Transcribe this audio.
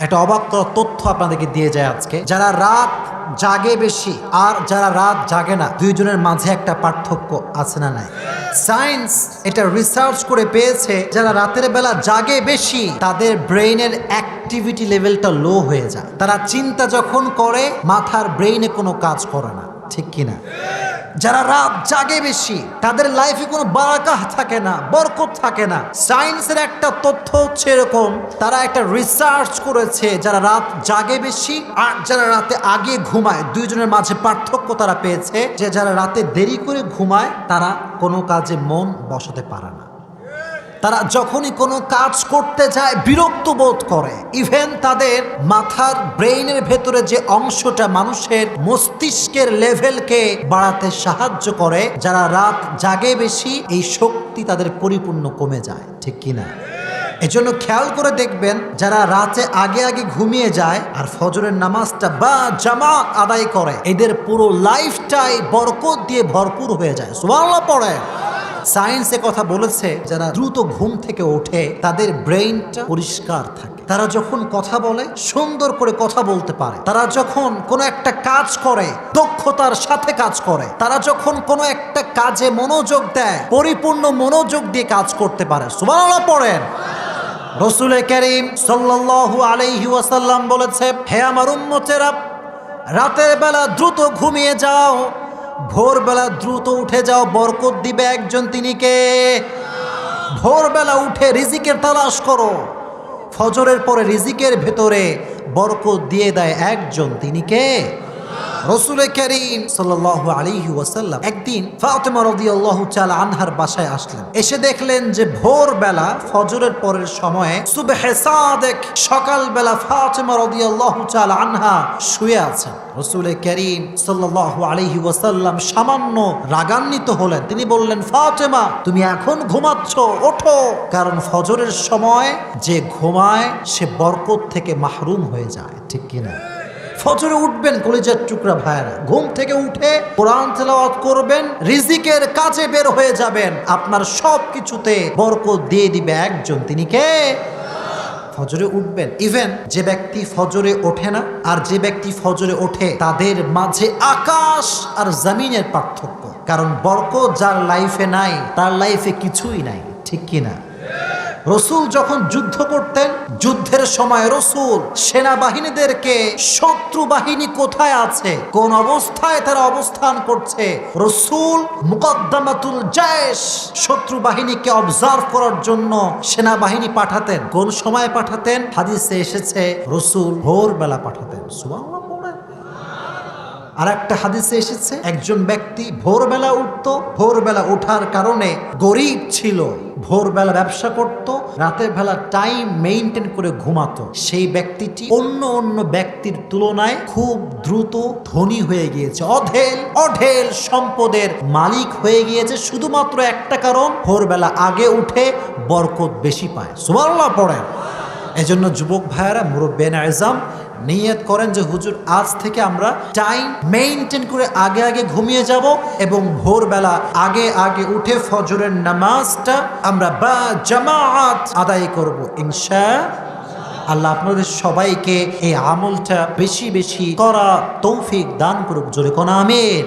একটা অবাক করা তথ্য আপনাদেরকে দিয়ে যায় আজকে। যারা রাত জাগে বেশি, আর যারা রাত জাগে না, দুইজনের মাঝে একটা পার্থক্য আছে না নাই? সায়েন্স এটা রিসার্চ করে পেয়েছে, যারা রাতের বেলা জাগে বেশি, তাদের ব্রেইনের অ্যাক্টিভিটি লেভেলটা লো হয়ে যায়। তারা চিন্তা যখন করে, মাথার ব্রেইনে কোনো কাজ করে না। ঠিক কিনা? যারা রাত জাগে বেশি, তাদের লাইফে কোনো বারাকাহ থাকে না, বরকত থাকে না। সায়েন্সের একটা তথ্য হচ্ছে এরকম, তারা একটা রিসার্চ করেছে, যারা রাত জাগে বেশি আর যারা রাতে আগে ঘুমায়, দুইজনের মাঝে পার্থক্য তারা পেয়েছে যে যারা রাতে দেরি করে ঘুমায়, তারা কোনো কাজে মন বসাতে পারে না। তারা যখনই কোনো কাজ করতে যায়, বিরক্ত বোধ করে। ইভেন তাদের মাথার ব্রেইনের ভেতরে যে অংশটা মানুষের মস্তিষ্কের লেভেলকে বাড়াতে সাহায্য করে, যারা রাত জাগে বেশি, এই শক্তি তাদের পরিপূর্ণ কমে যায়। ঠিক কিনা? এজন্য খেয়াল করে দেখবেন, যারা রাতে আগে আগে ঘুমিয়ে যায় আর ফজরের নামাজটা বা জামা আদায় করে, এদের পুরো লাইফটাই বরকত দিয়ে ভরপুর হয়ে যায়। সুবহানাল্লাহ পড়ে সায়েন্সে কথা বলেছে, যারা দ্রুত ঘুম থেকে ওঠে, তাদের ব্রেইনটা পরিষ্কার থাকে। তারা যখন কথা বলে, সুন্দর করে কথা বলতে পারে। তারা যখন কোনো একটা কাজ করে, দক্ষতার সাথে কাজ করে, তারা যখন কোনো একটা কাজে মনোযোগ দেয়, পরিপূর্ণ মনোযোগ দিয়ে কাজ করতে পারে। সুবহানাল্লাহ পড়েন। রসুল করিম সাল্লাল্লাহু আলাইহি ওয়াসাল্লাম বলেছে, হে আমার উম্মতেরা, রাতের বেলা দ্রুত ঘুমিয়ে যাও। ভোরবেলা দ্রুত উঠে যাও, বরকত দিবে একজন তিনি কে ভোরবেলা উঠে রিজিকের তালাশ করো। ফজরের পরে রিজিকের ভেতরে বরকত দিয়ে দেয় একজন তিনি কে ওয়াসাল্লাম একদিন ফাতেমা রাদিয়াল্লাহু তাআলা আনহার বাসায় আসলেন। এসে দেখলেন যে ফজরের পরের সময়ে ফাতেমা রাদিয়াল্লাহু তাআলা আনহা শুয়ে আছেন। ওয়াসাল্লাম সামান্য রাগান্বিত হলেন। তিনি বললেন, ফাতেমা, তুমি এখন ঘুমাচ্ছ, ওঠো। কারণ ফজরের সময় যে ঘুমায়, সে বরকত থেকে মাহরুম হয়ে যায়। ঠিক কিনা? ফজরে উঠবেন, কলিজার টুকরা ভাইয়েরা। ঘুম থেকে উঠে কোরআন তেলাওয়াত করবেন, রিজিকের কাজে বের হয়ে যাবেন। আপনার সব কিছুতে বরকত দিয়ে দিবে একজন। তিনি কে? ফজরে উঠবেন। ইভেন যে ব্যক্তি ফজরে ওঠে না, আর যে ব্যক্তি ফজরে ওঠে, তাদের মাঝে আকাশ আর জমিনের পার্থক্য। কারণ বরকত যার লাইফে নাই, তার লাইফে কিছুই নাই। ঠিক কি না রসুল যখন যুদ্ধ করতেন, যুদ্ধের সময় রসুল সেনাবাহিনীদেরকে শত্রু বাহিনী কোথায় আছে, কোন অবস্থায় তারা অবস্থান করছে, রসুল মুকদ্দমাতুল জায়েশ শত্রু বাহিনীকে অবজার্ভ করার জন্য সেনাবাহিনী পাঠাতেন। কোন সময় পাঠাতেন? হাদিসে এসেছে, রসুল ভোরবেলা পাঠাতেন। পড়েন। আর একটা হাদিসে এসেছে, একজন ব্যক্তি ভোরবেলা উঠতো, ভোরবেলা ওঠার কারণে গরিব ছিল। ভোরবেলা ব্যবসা করত, রাতের বেলা টাইম মেইনটেইন করে ঘুমাতো। সেই ব্যক্তিটি অন্য অন্য ব্যক্তির তুলনায় খুব দ্রুত ধনী হয়ে গিয়েছে। অঢেল অঢেল সম্পদের মালিক হয়ে গিয়েছে, শুধুমাত্র একটা কারণ, ভোরবেলা আগে উঠে বরকত বেশি পায়। সুবহানাল্লাহ পড়েন। এজন্য যুবক ভাইয়েরা মুরব্বেন আজম নিয়ত করেন যে, হুজুর, আজ থেকে আমরা টাইম মেনটেন করে আগে আগে ঘুমিয়ে যাব এবং ভোরবেলা আগে আগে উঠে ফজরের নামাজটা আমরা বা জামাত আদায় করব। ইনশা আল্লাহ আপনাদের সবাইকে এই আমলটা বেশি বেশি করা তৌফিক দান করুক। জোরে কোন আমির